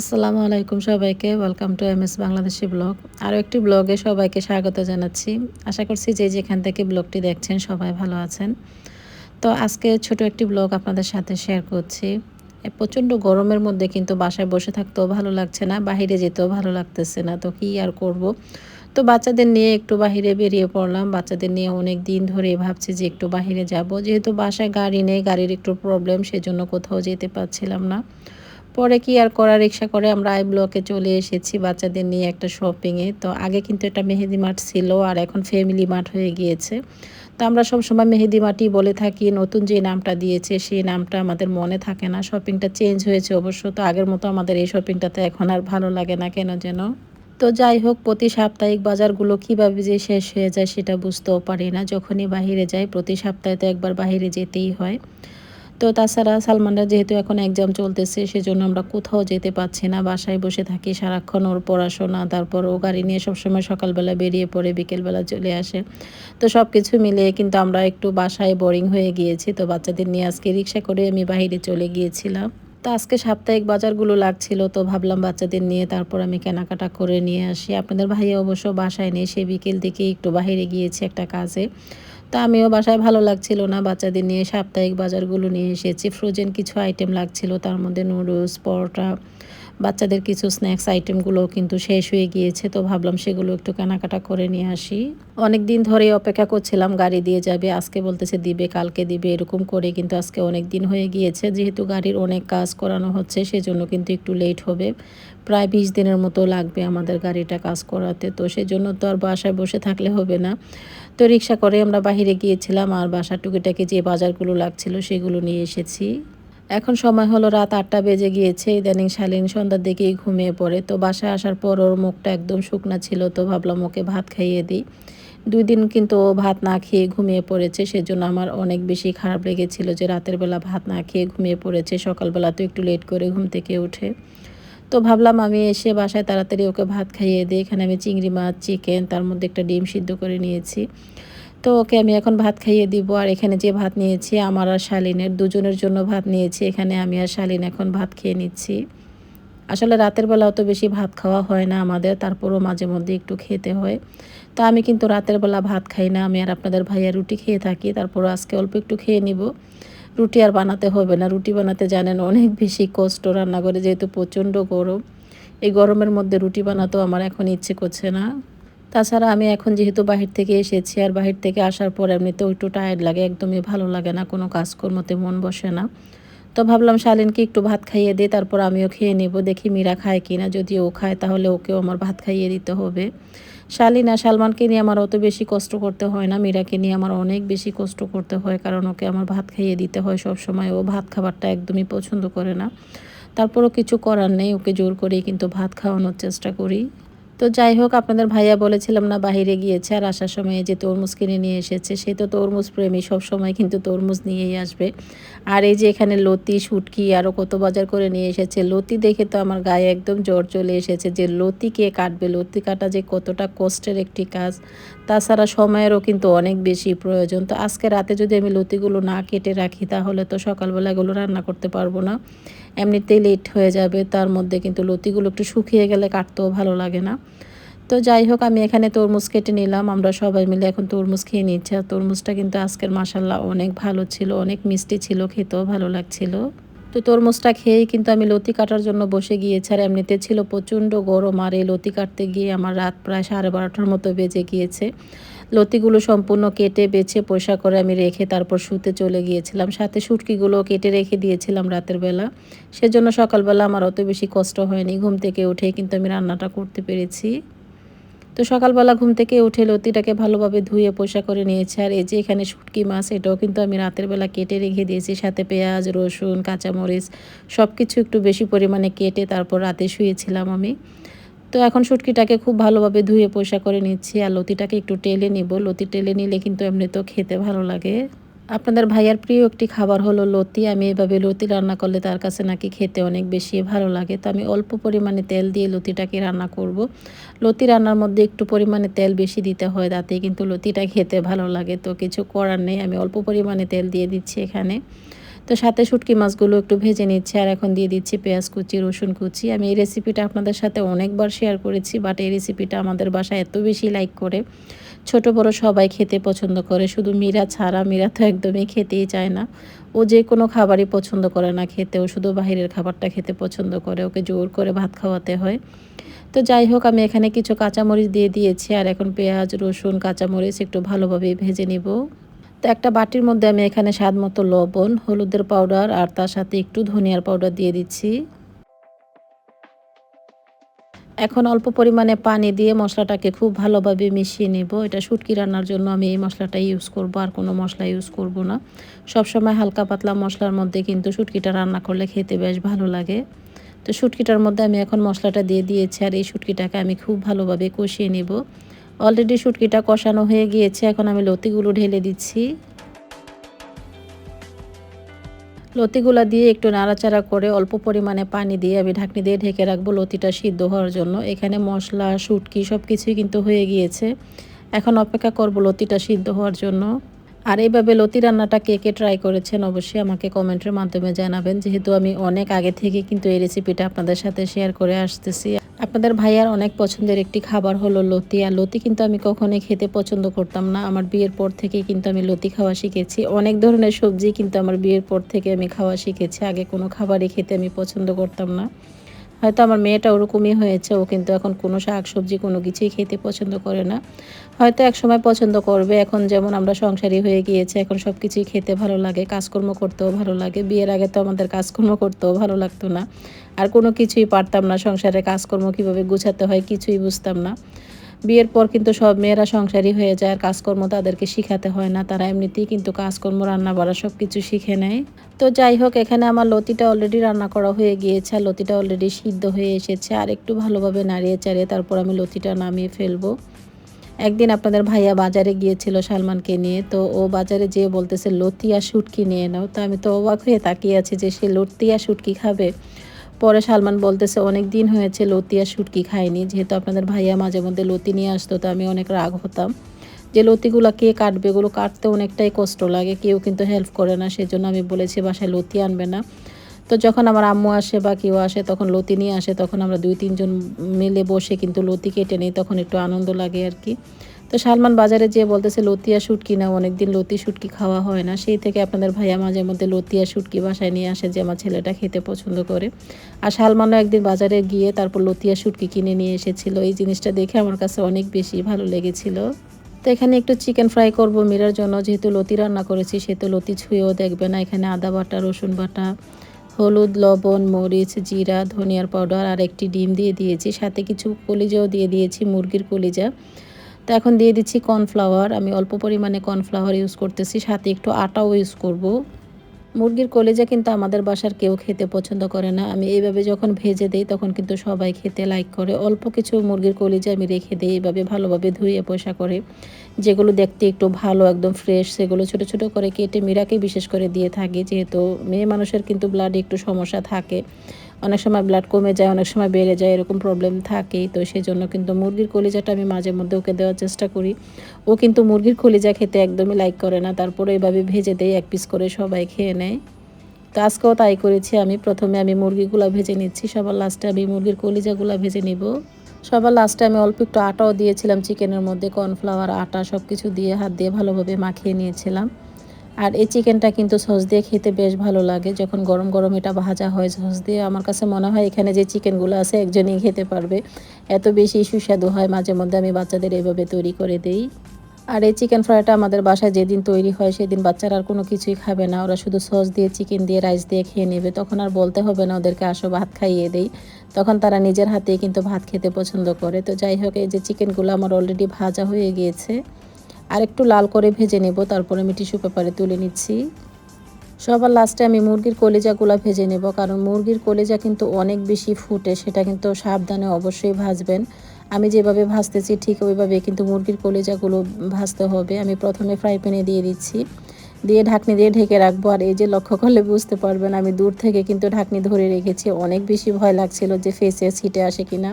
আসসালামু আলাইকুম সবাইকে welcome to M S Bangladeshi blog আরও একটি ব্লগে সবাইকে স্বাগত জানাচ্ছি। আশা করছি যে যেখান থেকে ব্লগটি দেখছেন সবাই ভালো আছেন। তো আজকে ছোট একটি ব্লগ আপনাদের সাথে শেয়ার করছি। প্রচণ্ড গরমের মধ্যে কিন্তু বাসায় বসে থাকতেও ভালো লাগছে না, বাহিরে যেতেও ভালো লাগতেছে না, তো কী আর করব? তো বাচ্চাদের নিয়ে একটু বাহিরে বেরিয়ে পড়লাম। বাচ্চাদের নিয়ে অনেক দিন ধরে ভাবছি যে একটু বাহিরে যাব। যেহেতু বাসায় গাড়ি নেই, গাড়ির একটু প্রবলেম সেজন্য কোথাও যেতে পারছিলাম না। পরে কি আর করা? রিক্সা করে আমরা আই ব্লকে চলে এসেছি বাচ্চাদের নিয়ে একটা শপিংয়ে তো আগে কিন্তু এটা মেহেদি মাঠ ছিল আর এখন ফ্যামিলি মাঠ হয়ে গিয়েছে। তো আমরা সবসময় মেহেদি মাঠই বলে থাকি, নতুন যে নামটা দিয়েছে সেই নামটা আমাদের মনে থাকে না। শপিংটা চেঞ্জ হয়েছে অবশ্য, তো আগের মতো আমাদের এই শপিংটাতে এখন আর ভালো লাগে না, কেন যেন? তো যাই হোক, প্রতি সাপ্তাহিক বাজারগুলো কীভাবে যে শেষ হয়ে যায় সেটা বুঝতেও পারি না। যখনই বাহিরে যাই, প্রতি সপ্তাহে তো একবার বাহিরে যেতেই হয়। তো তাছাড়া সালমানরা যেহেতু এখন এক্সাম চলতেছে, সেজন্য আমরা কোথাও যেতে পারছি না। বাসায় বসে থাকি সারাক্ষণ ওর পড়াশোনা, তারপর ও গাড়ি নিয়ে সবসময় সকালবেলা বেরিয়ে পড়ে, বিকেলবেলা চলে আসে। তো সব কিছু মিলিয়ে কিন্তু আমরা একটু বাসায় বোরিং হয়ে গিয়েছি। তো বাচ্চাদের নিয়ে আজকে রিক্সা করে আমি বাহিরে চলে গিয়েছিলাম। তো আজকে সাপ্তাহিক বাজারগুলো লাগছিল, তো ভাবলাম বাচ্চাদের নিয়ে তারপর আমি কেনাকাটা করে নিয়ে আসি। আপনাদের ভাইয়া অবশ্য বাসায় নেই, সে বিকেল দিকে একটু বাহিরে গিয়েছে একটা কাজে। তো আমিও বাসায় ভালো লাগছিল না। বাচ্চাদের নিয়ে সাপ্তাহিক বাজারগুলো নিয়ে এসেছি। ফ্রোজেন কিছু আইটেম লাগছিল। তার মধ্যে নুডলস পরোটা বাচ্চাদের কিছু স্ন্যাক্স আইটেমগুলো কিন্তু শেষ হয়ে গিয়েছে, তো ভাবলাম সেগুলো একটু কেনাকাটা করে নিয়ে আসি। অনেক দিন ধরে অপেক্ষা করছিলাম, গাড়ি দিয়ে যাবে, আজকে বলতেছে দিবে, কালকে দিবে, এরকম করে কিন্তু আজকে অনেক দিন হয়ে গিয়েছে। যেহেতু গাড়ির অনেক কাজ করানো হচ্ছে, সেজন্য কিন্তু একটু লেট হবে। প্রায় বিশ দিনের মতো লাগবে আমাদের গাড়িটা কাজ করাতে, তো সেজন্য তো আর বাসায় বসে থাকলে হবে না। তো রিক্সা করে আমরা বাহিরে গিয়েছিলাম, আর বাসার টুকিটাকে যে বাজারগুলো লাগছিল, সেগুলো নিয়ে এসেছি। এখন সময় হলো রাত আটটা বেজে গিয়েছে, ইদানিং শালীন সন্ধ্যার দিকেই ঘুমিয়ে পড়ে। তো বাসায় আসার পর ওর মুখটা একদম শুকনা ছিল, তো ভাবলাম ওকে ভাত খাইয়ে দিই। দুই দিন কিন্তু ও ভাত না খেয়ে ঘুমিয়ে পড়েছে, সেজন্য আমার অনেক বেশি খারাপ লেগেছিল যে রাতের বেলা ভাত না খেয়ে ঘুমিয়ে পড়েছে, সকালবেলা তো একটু লেট করে ঘুম থেকে উঠে। তো ভাবলাম আমি এসে বাসায় তাড়াতাড়ি ওকে ভাত খাইয়ে দিই, এখানে আমি চিংড়ি মাছ, চিকেন, তার মধ্যে একটা ডিম সিদ্ধ করে নিয়েছি। তো ওকে আমি এখন ভাত খাইয়ে দিব। আর এখানে যে ভাত নিয়েছি, আমার আর শালিনের দুজনের জন্য ভাত নিয়েছি। এখানে আমি আর শালিন এখন ভাত খেয়ে নিচ্ছি। আসলে রাতের বেলা অত বেশি ভাত খাওয়া হয় না আমাদের, তারপরও মাঝে মধ্যে একটু খেতে হয়। তো আমি কিন্তু রাতের বেলা ভাত খাই না, আমি আর আপনাদের ভাইয়া রুটি খেয়ে থাকি তারপর আজকে অল্প একটু খেয়ে নিব। রুটি আর বানাতে হবে না, রুটি বানাতে জানেন অনেক বেশি কষ্ট রান্না করে যেহেতু প্রচণ্ড গরম। এই গরমের মধ্যে রুটি বানাতেও আমার এখন ইচ্ছে করছে না। তাছাড়া আমি এখন যেহেতু বাহির থেকে এসেছি আর বাহির থেকে আসার পর এমনিতেও একটু টায়ার্ড লাগে, একদমই ভালো লাগে না, কোনো কাজকর্মতে মন বসে না। তো ভাবলাম শালিনকে একটু ভাত খাইয়ে দিই, তারপর আমিও খেয়ে নেব, দেখি মীরা খায় কি না যদি ও খায়, তাহলে ওকেও আমার ভাত খাইয়ে দিতে হবে। শালিন আর সালমানকে নিয়ে আমার অত বেশি কষ্ট করতে হয় না, মীরাকে নিয়ে আমার অনেক বেশি কষ্ট করতে হয়, কারণ ওকে আমার ভাত খাইয়ে দিতে হয় সব সময় ও ভাত খাবারটা একদমই পছন্দ করে না। তারপরও কিছু করার নেই, ওকে জোর করেই কিন্তু ভাত খাওয়ানোর চেষ্টা করি। তো যাই হোক, আপনাদের ভাইয়া বলেছিলাম না বাহিরে গিয়েছে আর আসার সময় যে তরমুজ কিনে নিয়ে এসেছে, সে তো তরমুজ প্রেমী, সব সময় কিন্তু তরমুজ নিয়েই আসবে। আর এই যে এখানে লতি, শুটকি আরও কত বাজার করে নিয়ে এসেছে। লতি দেখে তো আমার গায়ে একদম জ্বর চলে এসেছে যে লতি কে কাটবে? লতি কাটা যে কতটা কষ্টের একটি কাজ, তাছাড়া সময়েরও কিন্তু অনেক বেশি প্রয়োজন। তো আজকে রাতে যদি আমি লতিগুলো না কেটে রাখি, তাহলে তো সকালবেলা এগুলো রান্না করতে পারব না। এমনিতেই লেট হয়ে যাবে, তার মধ্যে কিন্তু লতিগুলো একটু শুকিয়ে গেলে কাটতেও ভালো লাগে না। তো যাই হোক, আমি এখানে তরমুজ কেটে নিলাম, আমরা সবাই মিলে এখন তরমুজ খেয়ে নিচ্ছি। আর তরমুজটা কিন্তু আজকের মাসাল্লাহ অনেক ভালো ছিল, অনেক মিষ্টি ছিল, খেতেও ভালো লাগছিল। তো তরমুজটা খেয়েই কিন্তু আমি লতি কাটার জন্য বসে গিয়েছি, আর এমনিতে ছিল প্রচণ্ড গরম, আর এই লতি কাটতে গিয়ে আমার রাত প্রায় সাড়ে বারোটার মতো বেজে গিয়েছে। লতিগুলো সম্পূর্ণ কেটে বেছে পোষা করে আমি রেখে তারপর শুতে চলে গিয়েছিলাম। সাথে সুটকিগুলো কেটে রেখে দিয়েছিলাম রাতের বেলা। সেজন্য সকালবেলা আমার অত বেশি কষ্ট হয়নি ঘুম থেকে উঠে, কিন্তু আমি রান্নাটা করতে পেরেছি। তো সকালবেলা ঘুম থেকে উঠে লতিটাকে ভালোভাবে ধুয়ে পোষা করে নিয়েছি। আর এই যে এখানে শুটকি মাছ, এটাও কিন্তু আমি রাতের বেলা কেটে রেখে দিয়েছি। সাথে পেঁয়াজ, রসুন, কাঁচামরিচ সব কিছু একটু বেশি পরিমাণে কেটে তারপর রাতে শুয়েছিলাম আমি। তো এখন শুটকিটাকে খুব ভালোভাবে ধুয়ে পয়সা করে নিচ্ছি আর লতিটাকে একটু টেলে নিব। লতি টেলে নিলে কিন্তু এমনি তো খেতে ভালো লাগে। আপনাদের ভাইয়ার প্রিয় একটি খাবার হলো লতি। আমি এভাবে লতি রান্না করলে তার কাছে নাকি খেতে অনেক বেশি ভালো লাগে। তো আমি অল্প পরিমাণে তেল দিয়ে লতিটাকে রান্না করব। লতি রান্নার মধ্যে একটু পরিমাণে তেল বেশি দিতে হয় তাতে কিন্তু লতিটা খেতে ভালো লাগে। তো কিছু করার নেই, আমি অল্প পরিমাণে তেল দিয়ে দিচ্ছি এখানে। তো সাথে শুটকি মাছগুলো একটু ভেজে নিচ্ছি আর এখন দিয়ে দিচ্ছি পেঁয়াজ কুচি, রসুন কুচি। আমি এই রেসিপিটা আপনাদের সাথে অনেকবার শেয়ার করেছি বাট এই রেসিপিটা আমাদের বাসায় এত বেশি লাইক করে। ছোট, বড় সবাই খেতে পছন্দ করে, শুধু মীরা ছাড়া, মীরা তো একদমই খেতেই চায় না। ও যে কোনো খাবারই পছন্দ করে না খেতে, ও শুধু বাহিরের খাবারটা খেতে পছন্দ করে, ওকে জোর করে ভাত খাওয়াতে হয়। তো যাই হোক, আমি এখানে কিছু কাঁচামরিচ দিয়ে দিয়েছি, আর এখন পেঁয়াজ, রসুন, কাঁচামরিচ একটু ভালোভাবে ভেজে নিব। তো একটা বাটির মধ্যে আমি এখানে স্বাদ মতো লবণ, হলুদের পাউডার আর তার সাথে একটু ধনিয়ার পাউডার দিয়ে দিচ্ছি। এখন অল্প পরিমাণে পানি দিয়ে মশলাটাকে খুব ভালোভাবে মিশিয়ে নেব। এটা শুটকি রান্নার জন্য আমি এই মশলাটা ইউজ করব, আর কোনো মশলা ইউজ করব না। সব সময় হালকা পাতলা মশলার মধ্যে কিন্তু শুটকিটা রান্না করলে খেতে বেশ ভালো লাগে। তো শুটকিটার মধ্যে আমি এখন মশলাটা দিয়ে দিয়েছি, আর এই শুটকিটাকে আমি খুব ভালোভাবে কষিয়ে নেব। অলরেডি শুটকিটা কষানো হয়ে গিয়েছে, এখন আমি লতিগুলো ঢেলে দিচ্ছি। লতিগুলা দিয়ে একটু নাড়াচাড়া করে অল্প পরিমাণে পানি দিয়ে আমি ঢাকনি দিয়ে ঢেকে রাখব লতিটা সিদ্ধ হওয়ার জন্য। এখানে মশলা, শুটকি সব কিছুই কিন্তু হয়ে গিয়েছে। এখন অপেক্ষা করব লতিটা সিদ্ধ হওয়ার জন্য। আর এইভাবে লতি রান্নাটা কে কে ট্রাই করেছেন অবশ্যই আমাকে কমেন্টের মাধ্যমে জানাবেন। যেহেতু আমি অনেক আগে থেকে কিন্তু এই রেসিপিটা আপনাদের সাথে শেয়ার করে আসতেছি। আপনাদের ভাইয়ার অনেক পছন্দের একটি খাবার হলো লতি, আর লতি কিন্তু আমি কখনোই খেতে পছন্দ করতাম না। আমার বিয়ের পর থেকে কিন্তু আমি লতি খাওয়া শিখেছি। অনেক ধরনের সবজি কিন্তু আমার বিয়ের পর থেকে আমি খাওয়া শিখেছি। আগে কোনো খাবারই খেতে আমি পছন্দ করতাম না। হয়তো আমার মেয়েটা ওরকমই হয়েছে, ও কিন্তু এখন কোনো শাক সবজি কোনো কিছুই খেতে পছন্দ করে না। হয়তো এক সময় পছন্দ করবে, এখন যেমন আমরা সংসারী হয়ে গিয়েছে, এখন সব কিছুই খেতে ভালো লাগে, কাজকর্ম করতেও ভালো লাগে, বিয়ের আগে তো আমাদের কাজকর্ম করতেও ভালো লাগতো না। আর কোনো কিছুই পারতাম না সংসারে, কাজকর্ম কীভাবে গুছাতে হয় কিছুই বুঝতাম না। বিয়ের পর কিন্তু সব মেয়েরা সংসারী হয়ে যায়, আর কাজকর্ম তাদেরকে শিখাতে হয় না। তারা এমনিতেই কিন্তু কাজকর্ম, রান্না বাড়া সব কিছু শিখে নেয়। তো যাই হোক, এখানে আমার লতিটা অলরেডি রান্না করা হয়ে গিয়েছে, আর লতিটা অলরেডি সিদ্ধ হয়ে এসেছে। আর একটু ভালোভাবে নাড়িয়ে চাড়িয়ে তারপর আমি লতিটা নামিয়ে ফেলব। একদিন আপনাদের ভাইয়া বাজারে গিয়েছিল সালমানকে নিয়ে, তো ও বাজারে যেয়ে বলতেছে, লতি লতিয়া শুটকি নিয়ে নাও। তো আমি তো অবাক হয়ে তাকিয়ে আছি যে সে লতিয়া শুটকি খাবে। পরে সালমান বলতেছে, অনেক দিন হয়েছে লতি আর শুটকি খাইনি যেহেতু আপনাদের ভাইয়া মাঝে মধ্যে লতি নিয়ে আসতো, তো আমি অনেক রাগ হতাম। যে লতিগুলো কে কাটবে, এগুলো কাটতে অনেকটাই কষ্ট লাগে। কেউ কিন্তু হেল্প করে না, সেজন্য আমি বলেছি, বাসায় লতি আনবে না। তো যখন আমার আম্মু আসে বা কেউ আসে, তখন লতি নিয়ে আসে। তখন আমরা দুই, তিনজন মিলে বসে কিন্তু লতি কেটে নিই, তখন একটু আনন্দ লাগে আর কি। তো সালমান বাজারে যেয়ে বলতেছে, লতিয়া শুটকি না, অনেকদিন লতি শুটকি খাওয়া হয় না। সেই থেকে আপনাদের ভাইয়া মাঝে মধ্যে লতিয়া শুটকি বাসায় নিয়ে আসে যে আমার ছেলেটা খেতে পছন্দ করে। আর সালমানও একদিন বাজারে গিয়ে তারপর লতিয়া শুটকি কিনে নিয়ে এসেছিল। এই জিনিসটা দেখে আমার কাছে অনেক বেশি ভালো লেগেছিল। তো এখানে একটু চিকেন ফ্রাই করব মিরার জন্য। যেহেতু লতি রান্না করেছি সেহেতু লতি ছুঁয়েও দেখবে না। এখানে আদা বাটা, রসুন বাটা, হলুদ, লবণ, মরিচ, জিরা, ধনিয়ার পাউডার আর একটি ডিম দিয়ে দিয়েছি। সাথে কিছু কলিজাও দিয়ে দিয়েছি, মুরগির কলিজা। তো এখন দিয়ে দিচ্ছি কর্নফ্লাওয়ার। আমি অল্প পরিমাণে কর্নফ্লাওয়ার ইউজ করতেছি, সাথে একটু আটাও ইউজ করব। মুরগির কলেজা কিন্তু আমাদের বাসার কেউ খেতে পছন্দ করে না। আমি এইভাবে যখন ভেজে দিই, তখন কিন্তু সবাই খেতে লাইক করে। অল্প কিছু মুরগির কলেজা আমি রেখে দিই, এইভাবে ভালোভাবে ধুয়ে পোষা করে। যেগুলো দেখতে একটু ভালো, একদম ফ্রেশ সেগুলো ছোট ছোট করে কেটে মিরাকে বিশেষ করে দিয়ে থাকি। যেহেতু মেয়ে মানুষের কিন্তু ব্লাডে একটু সমস্যা থাকে। অনেক সময় ব্লাড কমে যায়, অনেক সময় বেড়ে যায়, এরকম প্রবলেম থাকেই। তো সেই জন্য কিন্তু মুরগির কলিজাটা আমি মাঝে মধ্যে ওকে দেওয়ার চেষ্টা করি। ও কিন্তু মুরগির কলিজা খেতে একদমই লাইক করে না। তারপরে এভাবে ভেজে দেয় এক পিস করে সবাই খেয়ে নেয়। তো আজকেও তাই করেছি আমি। প্রথমে আমি মুরগিগুলো ভেজে নিচ্ছি। সবার লাস্টে আমি মুরগির কলিজাগুলো ভেজে নিব। সবার লাস্টে আমি অল্প একটু আটাও দিয়েছিলাম। চিকেনের মধ্যে কর্নফ্লাওয়ার আটা সব কিছু দিয়ে, হাত দিয়ে ভালোভাবে মাখিয়ে নিয়েছিলাম। আর এই চিকেনটা কিন্তু সস দিয়ে খেতে বেশ ভালো লাগে। যখন গরম গরম এটা ভাজা হয় সস দিয়ে, আমার কাছে মনে হয় এখানে যে চিকেনগুলো আছে একজনই খেতে পারবে। এত বেশি সুস্বাদু হয় মাঝে মধ্যে আমি বাচ্চাদের এভাবে তৈরি করে দিই। আর এই চিকেন ফ্রাইটা আমাদের বাসায় যেদিন তৈরি হয় সেদিন বাচ্চারা আর কোনো কিছুই খাবে না। ওরা শুধু সস দিয়ে, চিকেন দিয়ে, রাইস দিয়ে খেয়ে নেবে। তখন আর বলতে হবে না ওদেরকে, আসো ভাত খাইয়ে দেই। তখন তারা নিজের হাতেই কিন্তু ভাত খেতে পছন্দ করে। তো যাই হোক, এই যে চিকেনগুলো আমার অলরেডি ভাজা হয়ে গিয়েছে। আর একটু লাল করে ভেজে নেব, তারপরে আমি টিস্যু পেপারে তুলে নিচ্ছি। সবার লাস্টে আমি মুরগির কলেজাগুলো ভেজে নেব, কারণ মুরগির কলেজা কিন্তু অনেক বেশি ফুটে, সেটা কিন্তু সাবধানে অবশ্যই ভাজবেন। আমি যেভাবে ভাজতেছি, ঠিক ওইভাবে কিন্তু মুরগির কলেজাগুলো ভাজতে হবে। আমি প্রথমে ফ্রাই প্যানে দিয়ে দিচ্ছি। দিয়ে ঢাকনি দিয়ে ঢেকে রাখব, আর এই যে লক্ষ্য করলে বুঝতে পারবেন, আমি দূর থেকে কিন্তু ঢাকনি ধরে রেখেছি। অনেক বেশি ভয় লাগছিল যে ফেসে ছিটে আসে কিনা।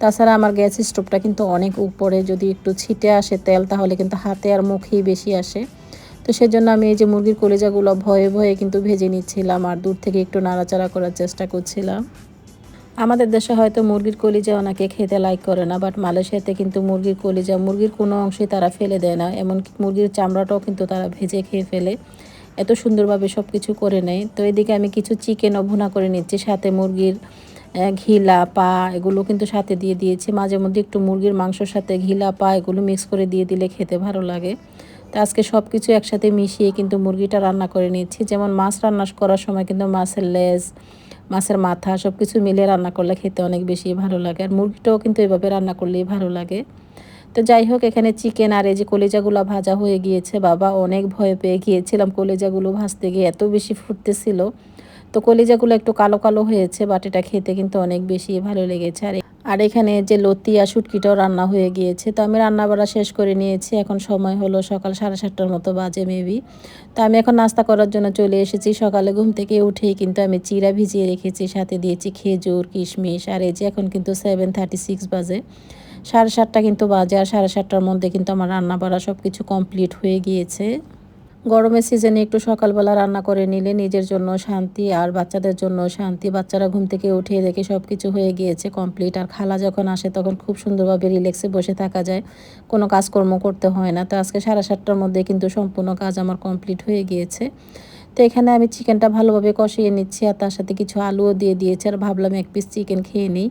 তাছাড়া আমার গ্যাস স্টোভটা কিন্তু অনেক উপরে, যদি একটু ছিটে আসে তেল, তাহলে কিন্তু হাতে আর মুখেই বেশি আসে। তো সেজন্য আমি এই যে মুরগির কলিজাগুলো ভয়ে ভয়ে কিন্তু ভেজে নিচ্ছিলাম আর দূর থেকে একটু নাড়াচাড়া করার চেষ্টা করছিলাম। আমাদের দেশে হয়তো মুরগির কলিজা ওনাকে খেতে লাইক করে না বাট মালয়েশিয়াতে কিন্তু মুরগির কলিজা, মুরগির কোনো অংশই তারা ফেলে দেয় না, এমনকি মুরগির চামড়াটাও কিন্তু তারা ভেজে খেয়ে ফেলে। এত সুন্দরভাবে সব কিছু করে নেয়। তো এদিকে আমি কিছু চিকেনও ভুনা করে নিচ্ছি, সাথে মুরগির ঘিলা পা এগুলো কিন্তু সাথে দিয়ে দিয়েছি। মাঝে মধ্যে একটু মুরগির মাংসর সাথে ঘিলা পা এগুলো মিক্স করে দিয়ে দিলে খেতে ভালো লাগে। তো আজকে সব কিছু একসাথে মিশিয়ে কিন্তু মুরগিটা রান্না করে নিচ্ছি। যেমন মাছ রান্না করার সময় কিন্তু মাছের লেজ, মাছের মাথা সব কিছু মিলে রান্না করলে খেতে অনেক বেশি ভালো লাগে। আর মুরগিটাও কিন্তু এভাবে রান্না করলেই ভালো লাগে। তো যাই হোক, এখানে চিকেন আর এই যে কলেজাগুলো ভাজা হয়ে গিয়েছে। বাবা অনেক ভয় পেয়ে গিয়েছিলাম কলেজাগুলো ভাজতে গিয়ে, এত বেশি ফুটতেছিল। তো কলিজাগুলো একটু কালো কালো হয়েছে বাট এটা খেতে কিন্তু অনেক বেশি ভালো লেগেছে। আর আর এখানে যে লতি আর শুটকিটাও রান্না হয়ে গিয়েছে, তো আমি রান্না বাড়া শেষ করে নিয়েছি। এখন সময় হলো সকাল সাড়ে সাতটার মতো বাজে মেবি তো আমি এখন নাস্তা করার জন্য চলে এসেছি। সকালে ঘুম থেকে উঠেই কিন্তু আমি চিরা ভিজিয়ে রেখেছি, সাথে দিয়েছি খেজুর, কিশমিশ, আর এই যে এখন কিন্তু সেভেন থার্টি সিক্স বাজে। সাড়ে সাতটা কিন্তু বাজে, আর সাড়ে সাতটার মধ্যে কিন্তু আমার রান্না বাড়া সব কিছু কমপ্লিট হয়ে গিয়েছে। গরমের সিজনে একটু সকালবেলা রান্না করে নিলে নিজের জন্য শান্তি আর বাচ্চাদের জন্য শান্তি। বাচ্চারা ঘুম থেকে উঠিয়ে দেখে সব কিছু হয়ে গিয়েছে কমপ্লিট আর খালা যখন আসে তখন খুব সুন্দরভাবে রিল্যাক্সে বসে থাকা যায়। কোনো কাজকর্ম করতে হয় না। তো আজকে সাড়ে সাতটার মধ্যে কিন্তু সম্পূর্ণ কাজ আমার কমপ্লিট হয়ে গিয়েছে। তো এখানে আমি চিকেনটা ভালোভাবে কষিয়ে নিচ্ছি আর তার সাথে কিছু আলুও দিয়ে দিয়েছি। আর ভাবলাম এক পিস চিকেন খেয়ে নিই।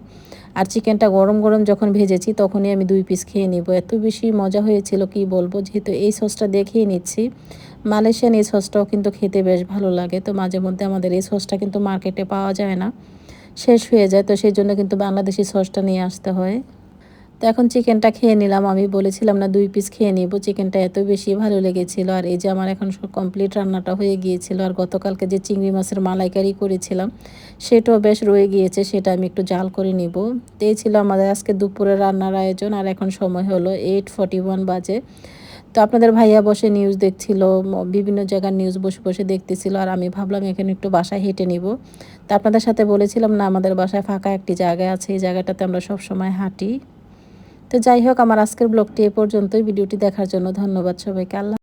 আর চিকেনটা গরম গরম যখন ভেজেছি তখনই আমি দুই পিস খেয়ে নিব। এত বেশি মজা হয়েছিল, কি বলব? যেহেতু এই সসটা দেখেই নিচ্ছি, মালয়েশিয়ান এই সসটাও কিন্তু খেতে বেশ ভালো লাগে। তো মাঝে মধ্যে আমাদের এই সসটা কিন্তু মার্কেটে পাওয়া যায় না, শেষ হয়ে যায়। তো সেই জন্য কিন্তু বাংলাদেশি সসটা নিয়ে আসতে হয়। তো এখন চিকেনটা খেয়ে নিলাম। আমি বলেছিলাম না দুই পিস খেয়ে নিব। চিকেনটা এত বেশি ভালো লেগেছিল। আর এই যে আমার এখন কমপ্লিট রান্নাটা হয়ে গিয়েছিল। আর গতকালকে যে চিংড়ি মাছের মালাইকারি করেছিলাম, সেটাও বেশ রয়ে গিয়েছে। সেটা আমি একটু জাল করে নিব। তো এই ছিল আমাদের আজকে দুপুরে রান্নার আয়োজন। আর এখন সময় হলো এইট ফর্টি ওয়ান বাজে। তো আপনাদের ভাইয়া বসে নিউজ দেখছিল বিভিন্ন জায়গার নিউজ বসে বসে দেখতেছিল। আর আমি ভাবলাম এখানে একটু বাসায় হেঁটে নিব। তো আপনাদের সাথে বলেছিলাম না, আমাদের বাসায় ফাঁকা একটি জায়গা আছে। এই জায়গাটাতে আমরা সব সময় হাঁটি। তো যাই হোক আমার আজকের ব্লগটি এ পর্যন্তই। ভিডিওটি দেখার জন্য ধন্যবাদ সবাইকে। আল্লাহ